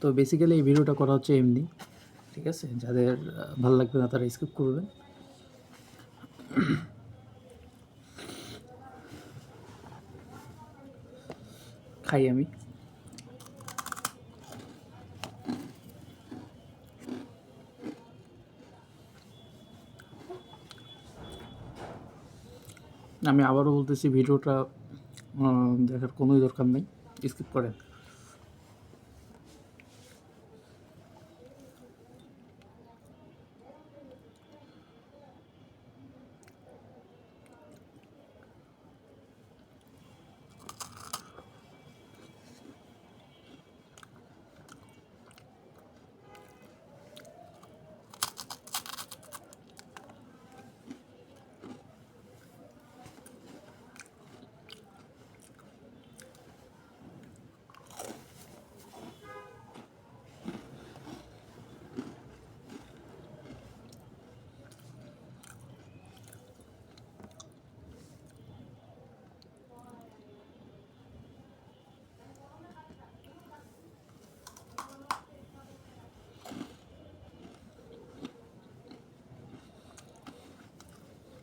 তো বেসিক্যালি এই ভিডিওটা করা হচ্ছে এমনি ঠিক আছে? যাদের ভালো লাগবে না তারা স্কিপ করবেন। খাই আমি। আমি আবারও বলতেছি ভিডিওটা দেখার কোনোই দরকার নেই স্কিপ করেন।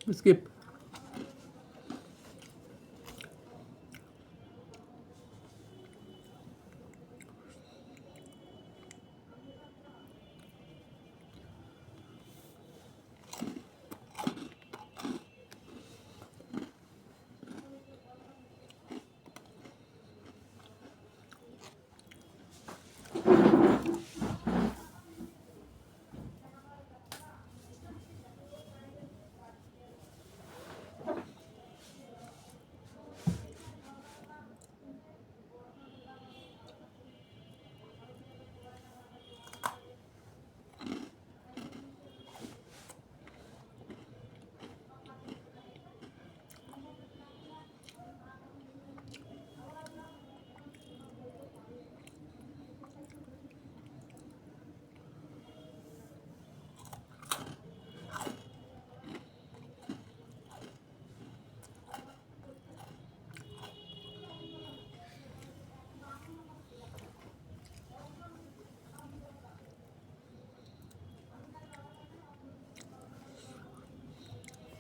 স্কিপ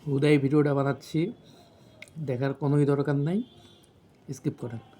হুদাই ভিডিওটা বানাচ্ছি। দেখার কোনোই দরকার নাই। স্কিপ করেন।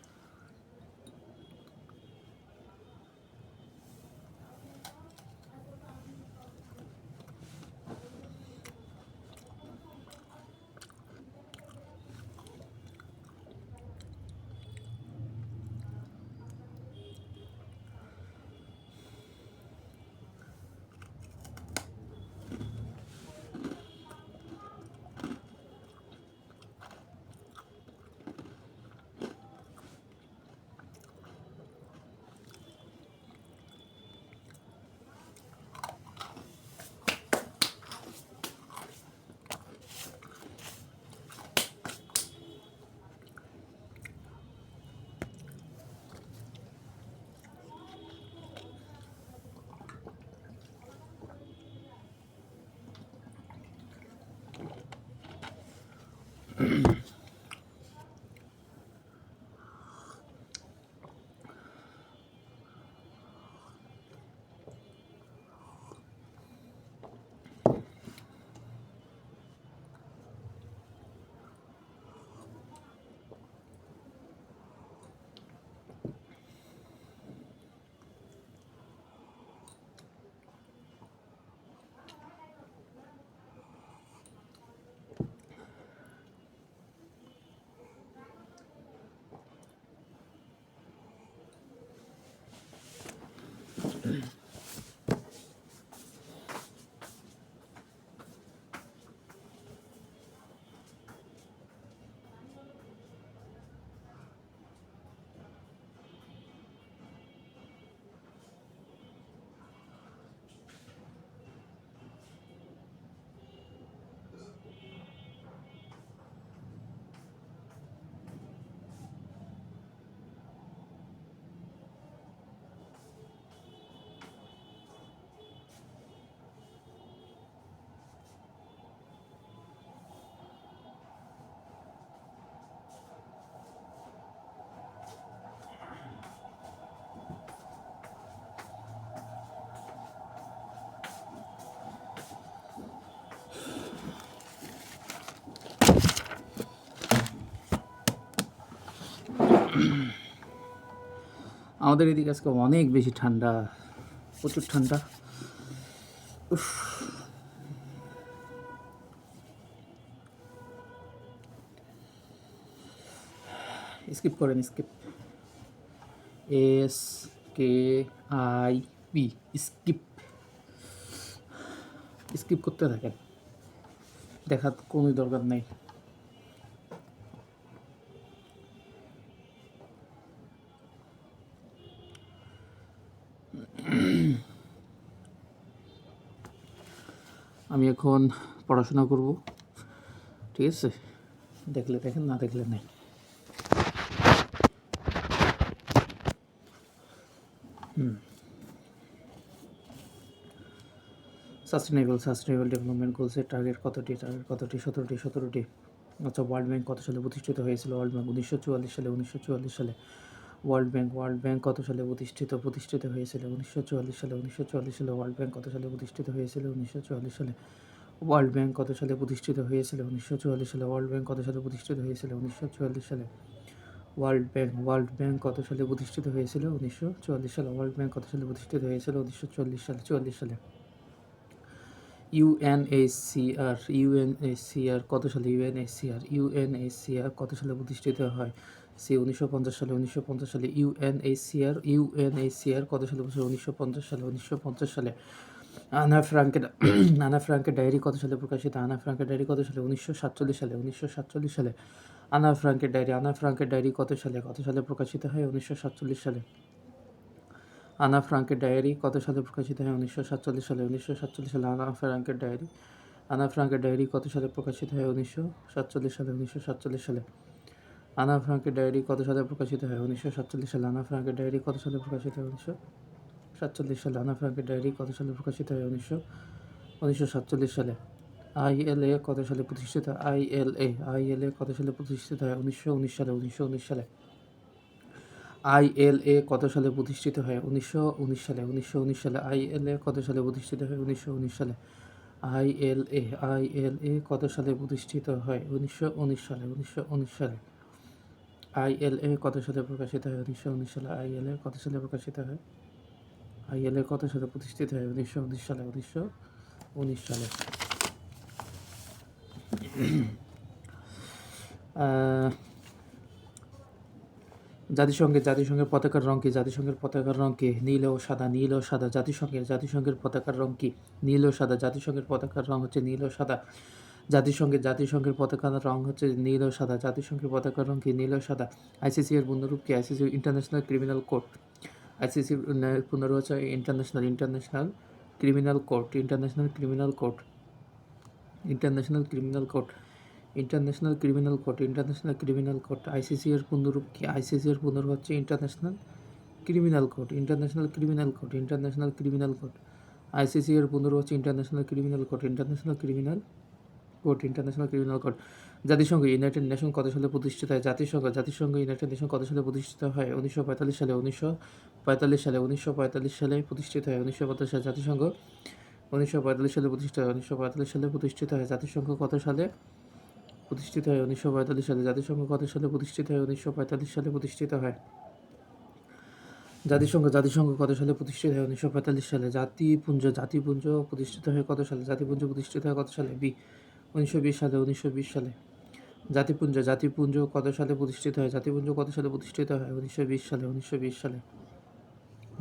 আমাদের এদিকে আজকে অনেক বেশি ঠান্ডা, প্রচুর ঠান্ডা। উফ। স্কিপ করেন skip S K I P skip skip করতে থাকেন। দেখার কোনো দরকার নেই আমি এখন পড়াশোনা করব। ঠিক আছে? দেখলে দেখেন, না দেখলে নেই। সাস্টেনেবল সাস্টেনেবল ডেভেলপমেন্ট গোলসের টার্গেট কতটি? টার্গেট কতটি? সতেরোটি সতেরোটি। আচ্ছা ওয়ার্ল্ড ব্যাংক কত সালে প্রতিষ্ঠিত হয়েছিল? ওয়ার্ল্ড ব্যাংক উনিশশো চুয়াল্লিশ সালে, উনিশশো চুয়াল্লিশ সালে। ওয়ার্ল্ড ব্যাংক ওয়ার্ল্ড ব্যাংক কত সালে প্রতিষ্ঠিত? প্রতিষ্ঠিত হয়েছিল উনিশশো চুয়াল্লিশ সালে, উনিশশো চুয়াল্লিশ সালে ওয়ার্ল্ড ব্যাংক কত সালে প্রতিষ্ঠিত হয়েছিল? উনিশশো চুয়াল্লিশ সালে। ওয়ার্ল্ড ব্যাংক কত সালে প্রতিষ্ঠিত হয়েছিল? উনিশশো চুয়াল্লিশ সালে ওয়ার্ল্ড ব্যাংক কত সালে প্রতিষ্ঠিত হয়েছিল? উনিশশো চুয়াল্লিশ সালে ওয়ার্ল্ড ব্যাংক ওয়ার্ল্ড ব্যাংক কত সালে প্রতিষ্ঠিত হয়েছিল? উনিশশো চুয়াল্লিশ সালে ওয়ার্ল্ড ব্যাংক কত সালে প্রতিষ্ঠিত হয়েছিল? উনিশশো চুয়াল্লিশ সালে চুয়াল্লিশ সালে। ইউএনএইচসিআর ইউএনএইচসিআর কত সালে? ইউএনএইচসিআর ইউএনএইচসিআর কত সালে প্রতিষ্ঠিত হয়? সে উনিশশো পঞ্চাশ সালে, উনিশশো পঞ্চাশ সালে ইউএনএইচসিআর ইউএনএইচসিআর কত সালে উনিশশো পঞ্চাশ সালে, উনিশশো পঞ্চাশ সালে। আনা ফ্রাঙ্কের আনা ফ্রাঙ্কের ডায়েরি কত সালে প্রকাশিত? আনা ফ্রাঙ্কের ডায়েরি কত সালে? উনিশশো সাতচল্লিশ সালে, উনিশশো সাতচল্লিশ সালে। আনা ফ্রাঙ্কের ডায়েরি, আনা ফ্রাঙ্কের ডায়েরি কত সালে? কত সালে প্রকাশিত হয়? উনিশশো সাতচল্লিশ সালে। আনা ফ্রাঙ্কের ডায়েরি কত সালে প্রকাশিত হয়? উনিশশো সাতচল্লিশ সালে, উনিশশো সাতচল্লিশ সালে আনা ফ্রাঙ্কের ডায়েরি। আনা ফ্রাঙ্কের ডায়েরি কত সালে প্রকাশিত হয়? উনিশশো সাতচল্লিশ সালে, উনিশশো সাতচল্লিশ সালে। আনা ফ্রাঙ্কের ডায়েরি কত সালে প্রকাশিত হয়? উনিশশো সাতচল্লিশ সালে আনা ফ্রাঙ্কের ডায়েরি কত সালে প্রকাশিত হয়? উনিশশো সাতচল্লিশ সালে আনা ফ্রাঙ্কের ডায়েরি কত সালে প্রকাশিত হয়? উনিশশো উনিশশো সাতচল্লিশ সালে। আইএলএ কত সালে প্রতিষ্ঠিত? আইএলএ। আইএলএ কত সালে প্রতিষ্ঠিত হয়? উনিশশো উনিশ সালে, উনিশশো উনিশ সালে। আইএলএ কত সালে প্রতিষ্ঠিত হয়? উনিশশো উনিশ সালে, উনিশশো উনিশ সালে। আইএলএ কত সালে প্রতিষ্ঠিত হয়? উনিশশো উনিশ সালে। আইএলএ আইএলএ কত সালে প্রতিষ্ঠিত হয়? উনিশশো উনিশ সালে, উনিশশো উনিশ সালে। আইএলএ কত সালে প্রকাশিত হয়? উনিশশো উনিশ সালে। আইএলএ কত সালে প্রকাশিত হয়? আইএলএ কত সালে প্রতিষ্ঠিত হয়? উনিশশো উনিশ সালে, উনিশশো উনিশ সালে। জাতিসংঘের জাতিসংঘের পতাকার রং কি? জাতিসংঘের পতাকার রং কি? নীল ও সাদা, নীল ও সাদা। জাতিসংঘের জাতিসংঘের পতাকার রং কি? নীল ও সাদা। জাতিসংঘের পতাকার রং হচ্ছে নীল ও সাদা। জাতিসংঘের জাতিসংঘের পতাকার রং হচ্ছে নীল ও সাদা। জাতিসংঘের পতাকার রং কি? নীল ও সাদা। আইসিসি এর পূর্ণরূপ কি? ICC international criminal court ICC পূর্ণরূপ হচ্ছে international international criminal court international criminal court international criminal court international criminal court international criminal court ICC এর পূর্ণরূপ কি আইসিসি এর পূর্ণরূপ হচ্ছে international criminal court international criminal court international criminal court ICC এর পূর্ণরূপ হচ্ছে international criminal court international criminal court international criminal court জাতিসংঘ ইউনাইটেড নেশন কত সালে প্রতিষ্ঠিত হয়? জাতিসংঘ জাতিসংঘ ইউনাইটেড নেশন কত সালে প্রতিষ্ঠিত হয়? উনিশশো পঁয়তাল্লিশ সালে, উনিশশো পঁয়তাল্লিশ সালে, উনিশশো পঁয়তাল্লিশ সালে প্রতিষ্ঠিত হয়। উনিশশো পঁয়তাল্লিশ সালে জাতিসংঘ, উনিশশো পঁয়তাল্লিশ সালে প্রতিষ্ঠিত হয়। উনিশশো পঁয়তাল্লিশ সালে প্রতিষ্ঠিত হয়। জাতিসংঘ কত সালে প্রতিষ্ঠিত হয়? উনিশশো পঁয়তাল্লিশ সালে জাতিসংঘ কত সালে প্রতিষ্ঠিত হয়? উনিশশো পঁয়তাল্লিশ সালে প্রতিষ্ঠিত হয়। জাতিসংঘ জাতিসংঘ কত সালে প্রতিষ্ঠিত হয়? উনিশশো পঁয়তাল্লিশ সালে জাতিপুঞ্জ জাতিপুঞ্জ প্রতিষ্ঠিত হয় কত সালে? জাতিপুঞ্জ প্রতিষ্ঠিত হয় কত সালে? বি, উনিশশো বিশ সালে, উনিশশো বিশ সালে। জাতিপুঞ্জ জাতিপুঞ্জ কত সালে প্রতিষ্ঠিত হয় জাতিপুঞ্জ কত সালে প্রতিষ্ঠিত হয় উনিশশো বিশ সালে উনিশশো বিশ সালে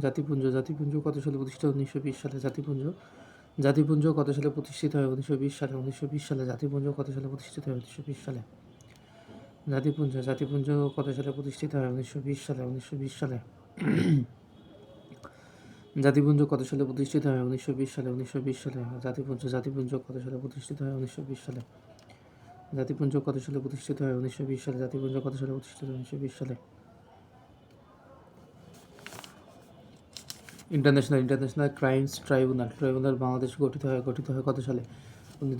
জাতিপুঞ্জ জাতিপুঞ্জ কত সালে প্রতিষ্ঠিত হয় উনিশশো বিশ সালে জাতিপুঞ্জ জাতিপুঞ্জ কত সালে প্রতিষ্ঠিত হয় উনিশশো বিশ সালে উনিশশো বিশ সালে জাতিপুঞ্জ কত সালে প্রতিষ্ঠিত হয় উনিশশো বিশ সালে জাতিপুঞ্জ জাতিপুঞ্জ কত সালে প্রতিষ্ঠিত হয় উনিশশো বিশ সালে উনিশশো বিশ সালে জাতিপুঞ্জ কত সালে প্রতিষ্ঠিত হয় উনিশশো বিশ সালে উনিশশো বিশ সালে জাতিপুঞ্জ জাতিপুঞ্জ কত সালে প্রতিষ্ঠিত হয় উনিশশো বিশ সালে জাতিপুঞ্জ কত সালে প্রতিষ্ঠিত হয়? উনিশশো বিশ সালে জাতিপুঞ্জ কত সালে প্রতিষ্ঠিত হয়? উনিশশো বিশ সালে। International international crimes tribunal tribunal Bangladesh গঠিত হয় গঠিত হয় কত সালে?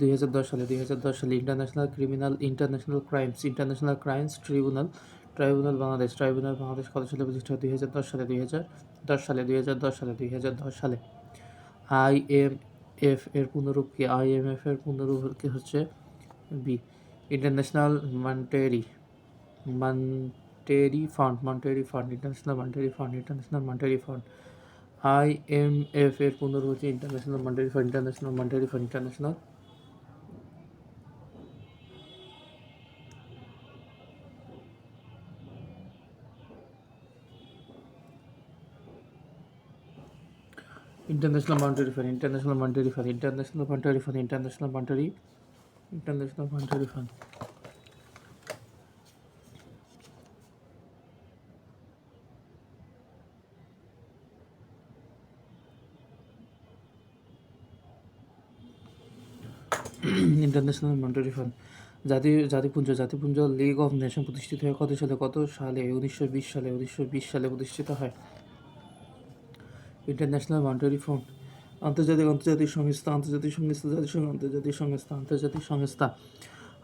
দুই হাজার দশ সালে, দুই হাজার দশ সালে international criminal international crimes international crimes tribunal tribunal Bangladesh tribunal Bangladesh কত সালে প্রতিষ্ঠা হয়? দুই হাজার দশ সালে, দুই হাজার দশ সালে, দুই হাজার দশ সালে, দুই হাজার দশ সালে। আই এম এফ এর পুনরূপ কি? আই এম এফ এর পুনরূপ হচ্ছে? বি ইন্টারন্যাশনাল মনিটারি মান monetary fund monetary fund international monetary fund international monetary fund IMF এর পুনর হচ্ছে international monetary fund international monetary fund international international monetary fund international monetary fund international monetary fund international monetary international monetary fund international monetary fund জাতি, জাতিপুঞ্জ জাতিপুঞ্জ league of nation প্রতিষ্ঠিত হয় কত সালে কত সালে? উনিশশো বিশ সালে, উনিশশো বিশ সালে প্রতিষ্ঠিত হয়। ইন্টারন্যাশনাল মনিটারি ফান্ড আন্তর্জাতিক আন্তর্জাতিক সংস্থা আন্তর্জাতিক সংস্থা, জাতিসংঘ, আন্তর্জাতিক সংস্থা আন্তর্জাতিক সংস্থা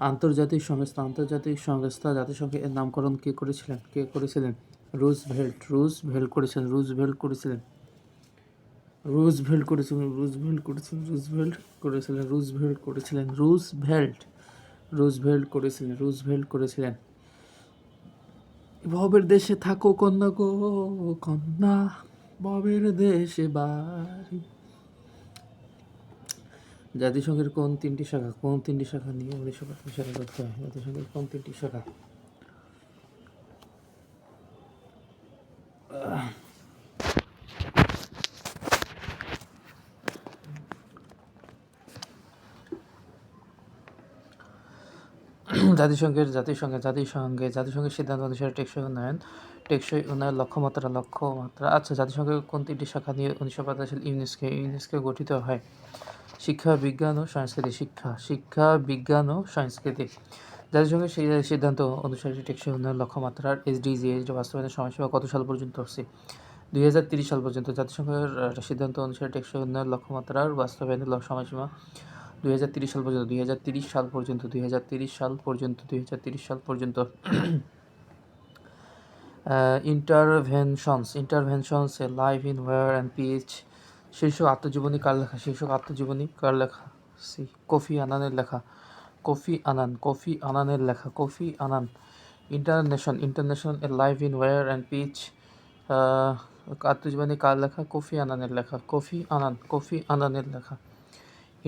আন্তর্জাতিক সংস্থা আন্তর্জাতিক সংস্থা জাতিসংঘের এর নামকরণ কে করেছিলেন? কে করেছিলেন? রুজ ভেল্ট রুজ ভেল্ট করেছিলেন রুজ ভেল্ট করেছিলেন। রুজ ভেল্ট করেছিলেন রুজ ভেল্ট করেছিলেন রুজ ভেল্ট করেছিলেন রুজ ভেল্ট করেছিলেন রুজ ভেল্ট রুজ ভেল্ট করেছিলেন রুজ ভেল্ট করেছিলেন। ভবের দেশে থাকো কন্যা গো, কন্যা ভবের দেশে বাড়ি। জাতিসংঘের কোন তিনটি শাখা, কোন তিনটি শাখা নিয়ে উনিশশো পঁচাশি সালে করতে হয়? জাতিসংঘের কোন তিনটি শাখা? জাতিসংঘের জাতিসংঘে জাতিসংঘে, জাতিসংঘের সিদ্ধান্ত অনুসারে টেকসই উন্নয়ন টেকসই উন্নয়ন লক্ষ্যমাত্রা লক্ষ্যমাত্রা। আচ্ছা জাতিসংঘের কোন তিনটি শাখা নিয়ে উনিশশো পঁচাশি ইউনেস্কো ইউনেস্কো গঠিত হয়। শিক্ষা, বিজ্ঞান ও সংস্কৃতি, শিক্ষা শিক্ষা, বিজ্ঞান ও সংস্কৃতি। জাতিসংঘের সেই সিদ্ধান্ত অনুসারে টেকসই উন্নয়ন লক্ষ্যমাত্রার এসডিজিএস বাস্তবায়নের সময়সীমা কত সাল পর্যন্ত হচ্ছে দুই হাজার তিরিশ সাল পর্যন্ত জাতিসংঘের সিদ্ধান্ত অনুসারে টেকসই উন্নয়ন লক্ষ্যমাত্রার বাস্তবায়নের সময়সীমা দুই হাজার তিরিশ সাল পর্যন্ত, দুই হাজার তিরিশ সাল পর্যন্ত, দুই হাজার তিরিশ সাল পর্যন্ত, দুই হাজার তিরিশ সাল পর্যন্ত। Interventions interventions a life in war and peace শীর্ষক আত্মজীবনী কার লেখা? শীর্ষক আত্মজীবনী কার লেখা? সি, কফি আনানের লেখা। কফি আনান, কফি আনানের লেখা, Kofi Annan. International international a life in war and peace আত্মজীবনী কার লেখা? কফি আনানের লেখা। কফি আনান, কফি আনানের লেখা।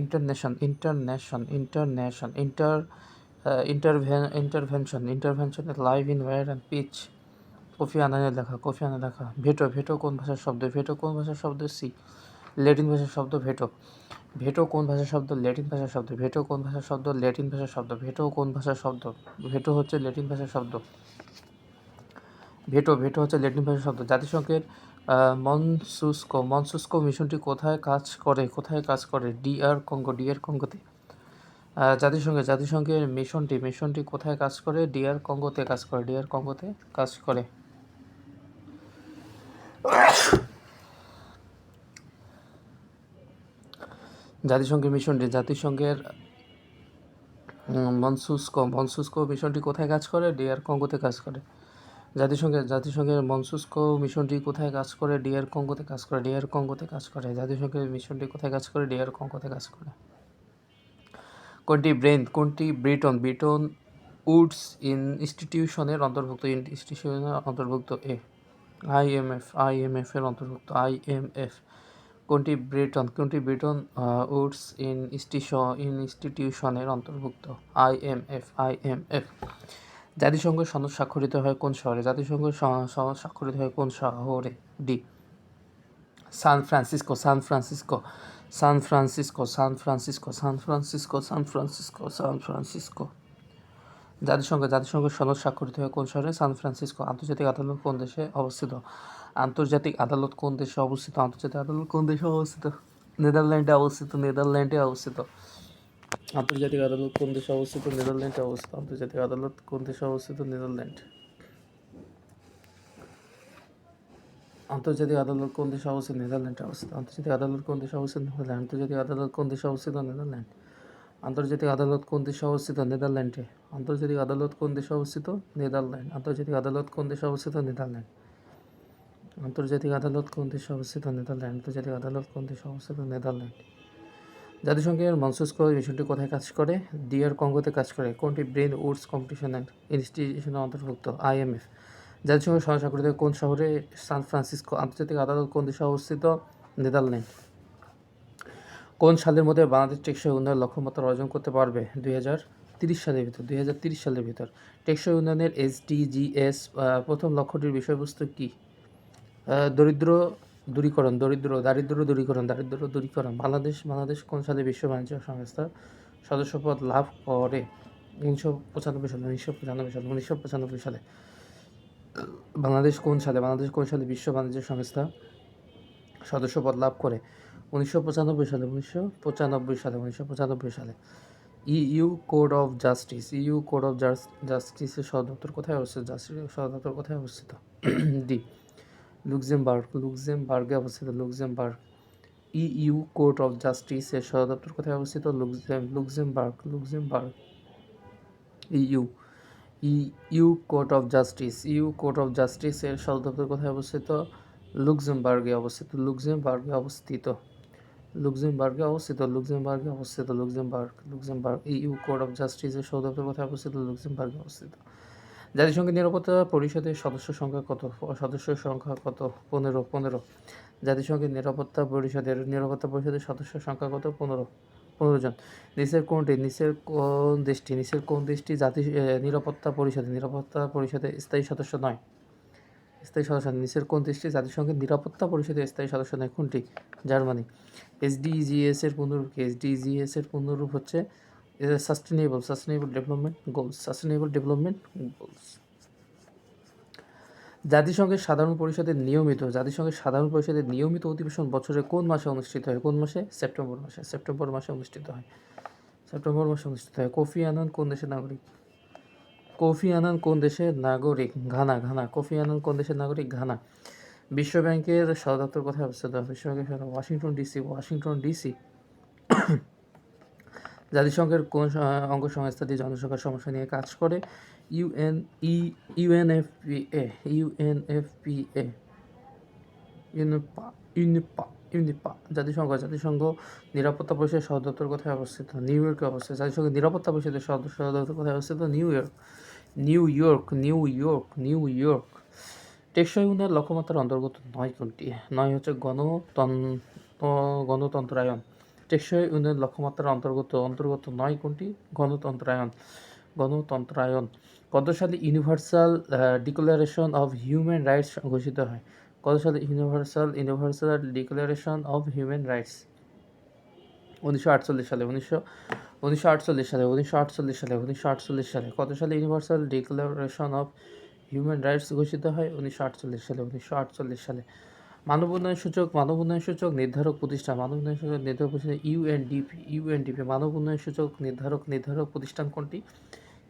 International international international, inter intervene, intervention intervention life in war and peace. Kofi আনানের লেখা, কফি আনার লেখা। ভেটো ভেটো কোন ভাষার শব্দ? ভেটো কোন ভাষার শব্দ? সি। ল্যাটিন ভাষার শব্দ ভেটো। ভেটো কোন ভাষার শব্দ? ল্যাটিন ভাষার শব্দ। ভেটো কোন ভাষার শব্দ? ল্যাটিন ভাষার শব্দ। ভেটো কোন ভাষার শব্দ? ভেটো হচ্ছে ল্যাটিন ভাষার শব্দ। ভেটো ভেটো হচ্ছে ল্যাটিন ভাষার শব্দ। জাতিসংঘের মনসুস্কো মনসুস্কো মিশনটি কোথায় কাজ করে? কোথায় কাজ করে? ডিআর কঙ্গো, ডিআর কঙ্গোতে। জাতিসংঘের জাতিসংঘের মিশনটি মিশনটি কোথায় কাজ করে? ডিআর কঙ্গোতে কাজ করে। ডিআর কঙ্গোতে কাজ করে। জাতিসংঘের মিশনটি জাতিসংঘের উম, মনসুস্কো মনসুস্কো মিশনটি কোথায় কাজ করে? ডিআর কঙ্গোতে কাজ করে। জাতিসংঘের জাতিসংঘের মনসুস্কো মিশনটি কোথায় কাজ করে? ডিআর কঙ্গোতে কাজ করে। ডিআর কঙ্গোতে কাজ করে। জাতিসংঘের মিশনটি কোথায় কাজ করে? ডিআর কঙ্গোতে কাজ করে। কোনটি? ব্রেন কোনটি? ব্রিটন। ব্রিটন উডস ইন ইনস্টিটিউশনের অন্তর্ভুক্ত। ইনস্টিটিউশনের অন্তর্ভুক্ত এ। আইএমএফ আইএমএফ এর অন্তর্ভুক্ত। আইএমএফ কোনটি ব্রিটন কোনটি ব্রিটন উডস ইনস্টিটিউশন ইনস্টিটিউশনের অন্তর্ভুক্ত? আইএমএফ আইএমএফ জাতিসংঘ সনদ স্বাক্ষরিত হয় কোন শহরে? জাতিসংঘ সনদ স্বাক্ষরিত হয় কোন শহরে? D. San Francisco San Francisco San Francisco San Francisco San Francisco San Francisco San Francisco. জাতিসংঘ জাতিসংঘ সনদ স্বাক্ষরিত হয় কোন শহরে সান ফ্রান্সিসকো আন্তর্জাতিক আদালত কোন দেশে অবস্থিত? আন্তর্জাতিক আদালত কোন দেশে অবস্থিত? আন্তর্জাতিক আদালত কোন দেশে অবস্থিত? নেদারল্যান্ডে অবস্থিত নেদারল্যান্ডে অবস্থিত। আন্তর্জাতিক আদালত কোন দেশে অবস্থিত? নেদারল্যান্ডে অবস্থিত। আন্তর্জাতিক আদালত কোন দেশে অবস্থিত? নেদারল্যান্ড। আন্তর্জাতিক আদালত কোন দেশে অবস্থিত? নেদারল্যান্ডে অবস্থিত। আন্তর্জাতিক আদালত কোন দেশে অবস্থিত? নেদারল্যান্ড। আন্তর্জাতিক আদালত কোন দেশে অবস্থিত? নেদারল্যান্ড। আন্তর্জাতিক আদালত কোন দেশে অবস্থিত নেদারল্যান্ডে। আন্তর্জাতিক আদালত কোন দেশে অবস্থিত নেদারল্যান্ড। আন্তর্জাতিক আদালত কোন দেশে অবস্থিত নেদারল্যান্ড। আন্তর্জাতিক আদালত কোন দেশে অবস্থিত নেদারল্যান্ড। আন্তর্জাতিক আদালত কোন দেশে অবস্থিত নেদারল্যান্ড। জাতিসংঘের মনসুস মনসুস্কো মিশনটি কোথায় কাজ করে? ডিআর কঙ্গোতে কাজ করে। কোনটি ব্রেন উডস কম্পিটিশন অ্যান্ড ইনস্টিটিউশনের অন্তর্ভুক্ত? আইএমএফ জাতিসংঘের সহস্রাকৃতি কোন শহরে সান ফ্রান্সিসকো? আন্তর্জাতিক আদালত কোন দেশে অবস্থিত নেদারল্যান্ড। কোন সালের মধ্যে বাংলাদেশ টেকসই উন্নয়ন লক্ষ্যমাত্রা অর্জন করতে পারবে? দুই হাজার তিরিশ সালের ভিতর, দুই হাজার তিরিশ সালের ভিতর। টেকসই উন্নয়নের এসডিজিএস প্রথম লক্ষ্যটির বিষয়বস্তু কী? দরিদ্র দূরীকরণ, দরিদ্র, দারিদ্র দূরীকরণ দারিদ্র দূরীকরণ। বাংলাদেশ বাংলাদেশ কোন সালে বিশ্ব বাণিজ্য সংস্থার সদস্যপদ লাভ করে? উনিশশো পঁচানব্বই সালে, উনিশশো পঁচানব্বই সালে, উনিশশো পঁচানব্বই সালে। বাংলাদেশ কোন সালে, বাংলাদেশ কোন সালে বিশ্ব বাণিজ্য সংস্থা সদস্যপদ লাভ করে? উনিশশো পঁচানব্বই সালে, উনিশশো পঁচানব্বই সালে, উনিশশো পঁচানব্বই সালে। EU court of justice EU court of জাস্টিসের সদর দপ্তর কোথায় অবস্থিত? জাস্টিসের দপ্তর কোথায় অবস্থিত? ডি লুক্সেমবার্গ লুক্সেমবার্গে অবস্থিত লুক্সেমবার্গ ইইউ কোর্ট অফ জাস্টিসের দপ্তর কোথায় অবস্থিত? Luxembourg Luxembourg Luxembourg EU EU court of justice EU court of জাস্টিসের দপ্তর কোথায় অবস্থিত? লুক্সেমবার্গে অবস্থিত লুক্সেমবার্গে অবস্থিত। লুক্সেমবার্গে অবস্থিত লুক্সেমবার্গে অবস্থিত, Luxembourg Luxembourg, EU court of জাস্টিসের সদর দপ্তর কোথায় অবস্থিত, লুক্সেমবার্গে অবস্থিত। জাতিসংঘের নিরাপত্তা পরিষদের সদস্য সংখ্যা কত? সদস্য সংখ্যা কত? পনেরো পনেরো। জাতিসংঘের নিরাপত্তা পরিষদের নিরাপত্তা পরিষদের সদস্য সংখ্যা কত? পনেরো পনেরো জন। নিচের কোনটি? নিচের কোন দেশটি? নিচের কোন দেশটি জাতি নিরাপত্তা পরিষদে নিরাপত্তা পরিষদে স্থায়ী সদস্য নয়? স্থায়ী সদস্য নিচের কোন দেশটি জাতিসংঘের নিরাপত্তা পরিষদের স্থায়ী সদস্য নয় কোনটি? জার্মানি। এসডিজিএস এর পুনরূপ কি? এসডিজিএস এর পুনরূপ হচ্ছে sustainable sustainable development goals sustainable development goals জাতিসংঘের সাধারণ পরিষদের নিয়মিত, জাতিসংঘের সাধারণ পরিষদের নিয়মিত অধিবেশন বছরের কোন মাসে অনুষ্ঠিত হয়? কোন মাসে? সেপ্টেম্বর মাসে। সেপ্টেম্বর মাসে অনুষ্ঠিত হয়। সেপ্টেম্বর মাসে অনুষ্ঠিত হয়। কোফি আনান কোন দেশের নাগরিক? কোফি আনান কোন দেশের নাগরিক? Ghana Ghana. কোফি আনান কোন দেশের নাগরিক? ঘানা। বিশ্ব ব্যাংকের সদর দপ্তর কোথায় অবস্থিত? বিশ্ব ব্যাংকের সদর ওয়াশিংটন ডিসি ওয়াশিংটন ডিসি। জাতিসংঘের কোন অঙ্গ সংস্থাটি জনসংখ্যার সমস্যা নিয়ে কাজ করে? UN, E, UNFPA UNFPA. ইউনিপা ইউনিপা ইউনিপা। জাতিসংঘ জাতিসংঘ নিরাপত্তা পরিষদের সদর দপ্তর কোথায় অবস্থিত? নিউ ইয়র্কে অবস্থিত। জাতিসংঘের নিরাপত্তা পরিষদের সদর সদর দপ্তর কোথায় অবস্থিত? New York. New York New York New York. টেকসই উন্নয়ন লক্ষ্যমাত্রার অন্তর্গত নয় কোনটি? নয় হচ্ছে গণতন গণতন্ত্রায়ন। টেকসই উন্নয়ন লক্ষ্যমাত্রার অন্তর্গত অন্তর্গত নয় কোনটি? গণতন্ত্রায়ন। গণতন্ত্রায়ন। কত সালে universal declaration of human rights ঘোষিত হয়? কত সালে universal universal declaration of human rights? উনিশশো আটচল্লিশ সালে, উনিশশো উনিশশো আটচল্লিশ সালে, উনিশশো আটচল্লিশ সালে, উনিশশো আটচল্লিশ সালে, কত সালে universal declaration of human rights ঘোষিত হয়? উনিশশো আটচল্লিশ সালে, উনিশশো আটচল্লিশ সালে। মানব উন্নয়ন সূচক মানব উন্নয়ন সূচক নির্ধারক প্রতিষ্ঠান মানব উন্নয়ন সূচক নির্ধারক প্রতিষ্ঠান ইউএনডিপি ইউএনডিপি মানব উন্নয়ন সূচক নির্ধারক নির্ধারক প্রতিষ্ঠান কোনটি?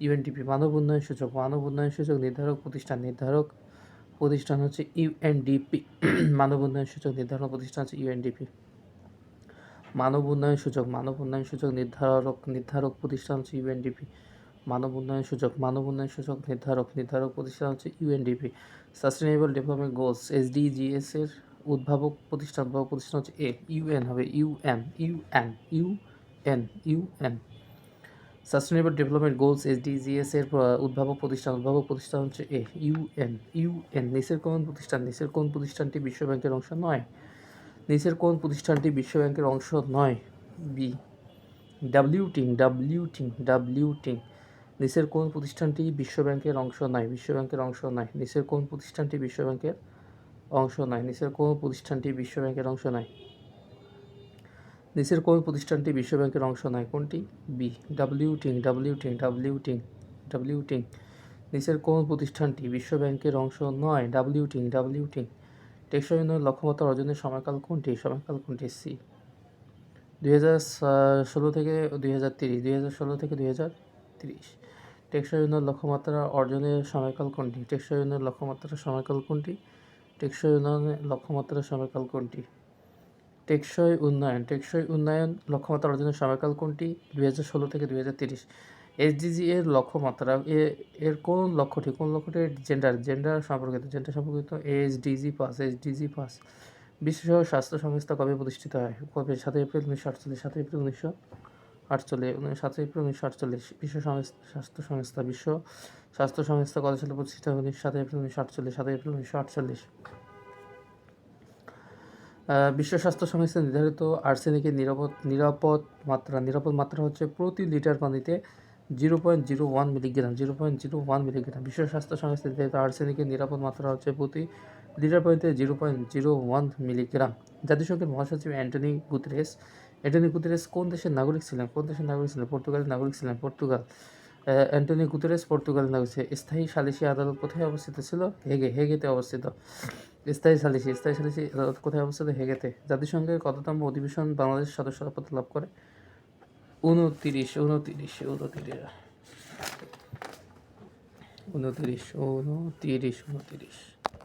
ইউএনডিপি মানব উন্নয়ন সূচক মানব উন্নয়ন সূচক নির্ধারক প্রতিষ্ঠান নির্ধারক প্রতিষ্ঠান হচ্ছে ইউএনডিপি মানব উন্নয়ন সূচক নির্ধারক প্রতিষ্ঠান হচ্ছে ইউএনডিপি মানব উন্নয়ন সূচক, মানব উন্নয়ন সূচক নির্ধারক নির্ধারক প্রতিষ্ঠান হচ্ছে ইউএনডিপি মানব উন্নয়ন সূচক, মানব উন্নয়ন সূচক নির্ধারক নির্ধারক প্রতিষ্ঠান হচ্ছে UNDP sustainable development goals SDGs এর উদ্ভাবক প্রতিষ্ঠান উদ্ভাবক প্রতিষ্ঠান হচ্ছে এ ইউএন হবে UN UN UN UN sustainable development goals SDGs এর উদ্ভাবক প্রতিষ্ঠান উদ্ভাবক প্রতিষ্ঠান হচ্ছে এ ইউএন ইউএন নিচের কোন প্রতিষ্ঠান? নিচের কোন প্রতিষ্ঠানটি বিশ্বব্যাংকের অংশ? নয়। নিচের কোন প্রতিষ্ঠানটি বিশ্ব ব্যাংকের অংশ নয়? বি ডাব্লিউ টিং ডাব্লিউ টিং নিচের কোন প্রতিষ্ঠানটি বিশ্ব ব্যাংকের অংশ নয়? বিশ্ব ব্যাংকের অংশ নয়। নিচের কোন প্রতিষ্ঠানটি বিশ্ব ব্যাংকের অংশ নয়? নিচের কোন প্রতিষ্ঠানটি বিশ্ব ব্যাংকের অংশ নয়? নিচের কোন প্রতিষ্ঠানটি বিশ্ব ব্যাংকের অংশ নয়? কোনটি? বি ডাব্লিউ টিং ডাব্লিউ টিং ডাব্লিউ টিং ডাব্লিউ টিং নিচের কোন প্রতিষ্ঠানটি বিশ্ব ব্যাংকের অংশ নয়? ডাব্লিউ টিং ডাব্লিউ টিং টেকসই উন্নয়ন লক্ষ্যমাত্রা অর্জনের সময়কাল কোনটি? সময়কাল কোনটি? সি দুই হাজার ষোলো থেকে দুই হাজার তিরিশ। দুই হাজার ষোলো থেকে দুই হাজার তিরিশ। টেকসই উন্নয়ন লক্ষ্যমাত্রা অর্জনের সময়কাল কোনটি? টেকসই উন্নয়ন লক্ষ্যমাত্রার সময়কাল কোনটি? টেকসই উন্নয়নের লক্ষ্যমাত্রার সময়কাল কোনটি? টেকসই উন্নয়ন। টেকসই উন্নয়ন লক্ষ্যমাত্রা অর্জনের সময়কাল কোনটি? দুই হাজার ষোলো থেকে দুই হাজার তিরিশ। এসডিজি এর লক্ষ্যমাত্রা এর কোন লক্ষ্যটি? কোন লক্ষ্যটি? জেন্ডার জেন্ডার সম্পর্কিত জেন্ডার সম্পর্কিত এসডিজি পাস এসডিজি পাস বিশ্ব স্বাস্থ্য সংস্থা কবে প্রতিষ্ঠিত হয়? কবে? সাতই এপ্রিল উনিশশো আটচল্লিশ, সাতই এপ্রিল উনিশশো আটচল্লিশ সাতই এপ্রিল উনিশশো আটচল্লিশ। বিশ্ব স্বাস্থ্য সংস্থা, বিশ্ব স্বাস্থ্য সংস্থা কত সালে প্রতিষ্ঠিত হয়? উনিশ, সাতই এপ্রিল উনিশশো আটচল্লিশ, সাতই এপ্রিল উনিশশো আটচল্লিশ। বিশ্ব স্বাস্থ্য সংস্থা নির্ধারিত আর্সেনিকের নিরাপদ নিরাপদ মাত্রা নিরাপদ মাত্রা হচ্ছে প্রতি লিটার পানিতে zero point zero one milligram, zero point zero one milligram. বিশ্ব স্বাস্থ্য সংস্থা নির্ধারিত আর্সেনিকের নিরাপদ মাত্রা হচ্ছে প্রতি লিটার পয়েন্টে zero point zero one milligram. জাতিসংঘের মহাসচিব অ্যান্টনি গুতরেস অ্যান্টনি গুতরেস কোন দেশের নাগরিক ছিলেন? কোন দেশের নাগরিক ছিলেন? পর্তুগালের নাগরিক ছিলেন পর্তুগাল। অ্যান্টনি গুতরেস পর্তুগালের নাগরিক। স্থায়ী সালিসি আদালত কোথায় অবস্থিত ছিল? হেগে, হেগেতে অবস্থিত। স্থায়ী সালিসি স্থায়ী সালিসি আদালত কোথায় অবস্থিত? হেগেতে। জাতিসংঘের কততম অধিবেশন বাংলাদেশ সদস্যতা পদ লাভ করে? উনতিরিশ উনত্রিশ উনত্রিশ উনত্রিশ উনত্রিশ উনতিরিশ